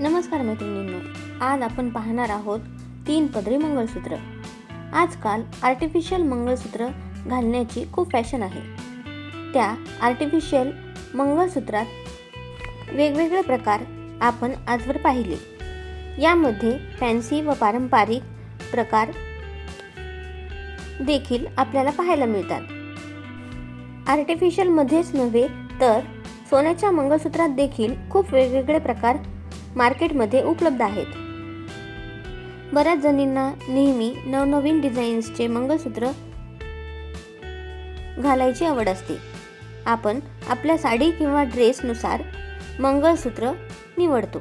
नमस्कार मैत्रिणींनो आज आपण पाहणार आहोत तीन पदरी मंगळसूत्र. आजकाल आर्टिफिशियल मंगळसूत्र घालण्याची खूप फॅशन आहे. त्या आर्टिफिशियल मंगळसूत्रात वेगवेगळे प्रकार आपण आजवर पाहिले. यामध्ये फॅन्सी व पारंपरिक प्रकार देखील आपल्याला पाहायला मिळतात. आर्टिफिशियलमध्येच नव्हे तर सोन्याच्या मंगळसूत्रात देखील खूप वेगवेगळे प्रकार मार्केटमध्ये उपलब्ध आहेत. बऱ्याच जणींना नेहमी नवनवीन डिझाईन्सचे मंगळसूत्र घालायची आवड असते. आपण आपल्या साडी किंवा ड्रेसनुसार मंगळसूत्र निवडतो.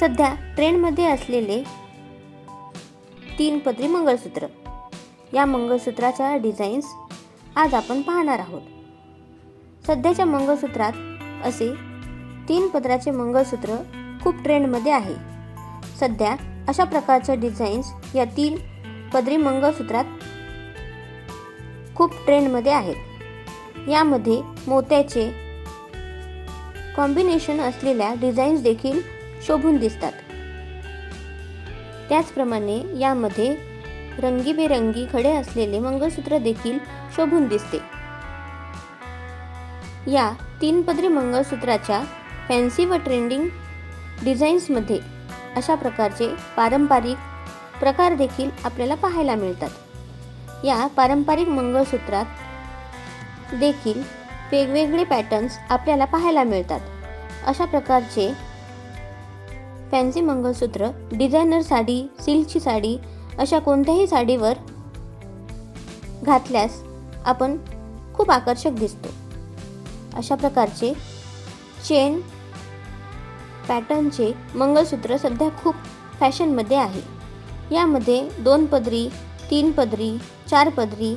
सध्या ट्रेंडमध्ये असलेले तीन पदरी मंगळसूत्र. या मंगळसूत्राच्या डिझाईन्स आज आपण पाहणार आहोत. सध्याच्या मंगळसूत्रात असे तीन पदराचे मंगळसूत्र खूप ट्रेंडमध्ये आहे. सध्या अशा प्रकारच्या डिझाईन्स या तीन पदरी मंगळसूत्रात खूप ट्रेंडमध्ये आहेत. यामध्ये मोत्याचे कॉम्बिनेशन असलेल्या डिझाईन्स देखील शोभून दिसतात. त्याचप्रमाणे यामध्ये रंगीबेरंगी खडे असलेले मंगळसूत्र देखील शोभून दिसते. या तीन पदरी मंगळसूत्राच्या फॅन्सी व ट्रेंडिंग डिझाईन्समध्ये अशा प्रकारचे पारंपरिक प्रकार देखील आपल्याला पाहायला मिळतात. या पारंपरिक मंगळसूत्रात देखील वेगवेगळे पॅटर्न्स आपल्याला पाहायला मिळतात. अशा प्रकारचे फॅन्सी मंगळसूत्र डिझायनर साडी सिल्कची साडी अशा कोणत्याही साडीवर घातल्यास आपण खूप आकर्षक दिसतो. अशा प्रकारचे चेन पॅटर्नचे मंगळसूत्र सध्या खूप फॅशनमध्ये आहे. यामध्ये दोन पदरी तीन पदरी चार पदरी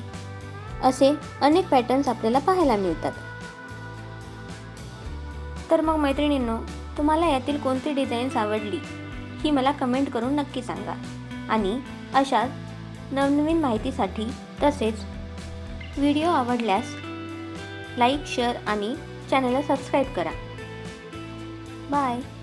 असे अनेक पॅटर्न्स आपल्याला पाहायला मिळतात. तर मग मैत्रिणींनो तुम्हाला यातील कोणती डिझाईन्स आवडली? ही मला कमेंट करून नक्की सांगा. आणि अशाच नवनवीन माहितीसाठी तसेच व्हिडिओ आवडल्यास लाईक शेअर आणि चॅनलला सबस्क्राईब करा. Bye.